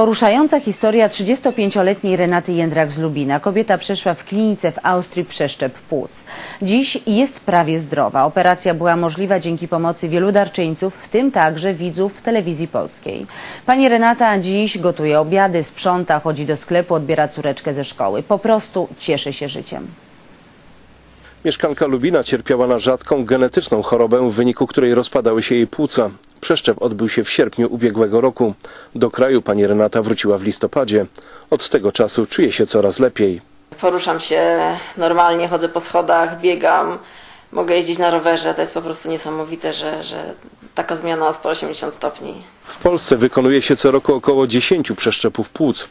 Poruszająca historia 35-letniej Renaty Jędrak z Lubina. Kobieta przeszła w klinice w Austrii przeszczep płuc. Dziś jest prawie zdrowa. Operacja była możliwa dzięki pomocy wielu darczyńców, w tym także widzów telewizji polskiej. Pani Renata dziś gotuje obiady, sprząta, chodzi do sklepu, odbiera córeczkę ze szkoły. Po prostu cieszy się życiem. Mieszkanka Lubina cierpiała na rzadką genetyczną chorobę, w wyniku której rozpadały się jej płuca. Przeszczep odbył się w sierpniu ubiegłego roku. Do kraju pani Renata wróciła w listopadzie. Od tego czasu czuje się coraz lepiej. Poruszam się normalnie, chodzę po schodach, biegam, mogę jeździć na rowerze. To jest po prostu niesamowite, że, że taka zmiana o 180 stopni. W Polsce wykonuje się co roku około 10 przeszczepów płuc.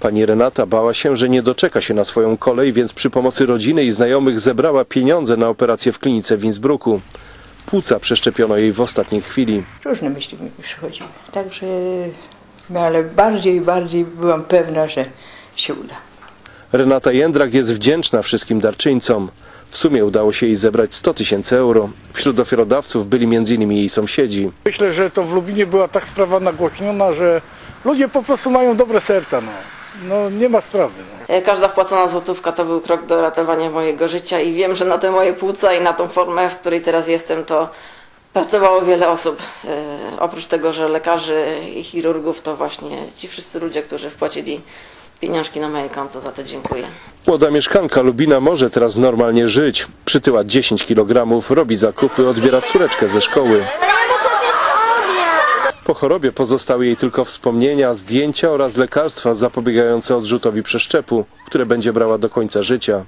Pani Renata bała się, że nie doczeka się na swoją kolej, więc przy pomocy rodziny i znajomych zebrała pieniądze na operację w klinice w Innsbrucku. Płuca przeszczepiono jej w ostatniej chwili. Różne myśli mi przychodziły. Także, no ale bardziej i bardziej byłam pewna, że się uda. Renata Jędrak jest wdzięczna wszystkim darczyńcom. W sumie udało się jej zebrać 100 tysięcy euro. Wśród ofiarodawców byli m.in. jej sąsiedzi. Myślę, że to w Lubinie była tak sprawa nagłośniona, że ludzie po prostu mają dobre serca. No, no nie ma sprawy. No. E, Każda wpłacona złotówka to był krok do ratowania mojego życia i wiem, że na te moje płuca i na tą formę, w której teraz jestem, to pracowało wiele osób. E, Oprócz tego, że lekarzy i chirurgów, to właśnie ci wszyscy ludzie, którzy wpłacili pieniążki na moje konto, za to dziękuję. Młoda mieszkanka Lubina może teraz normalnie żyć. Przytyła 10 kg, robi zakupy, odbiera córeczkę ze szkoły. Chorobie pozostały jej tylko wspomnienia, zdjęcia oraz lekarstwa zapobiegające odrzutowi przeszczepu, które będzie brała do końca życia.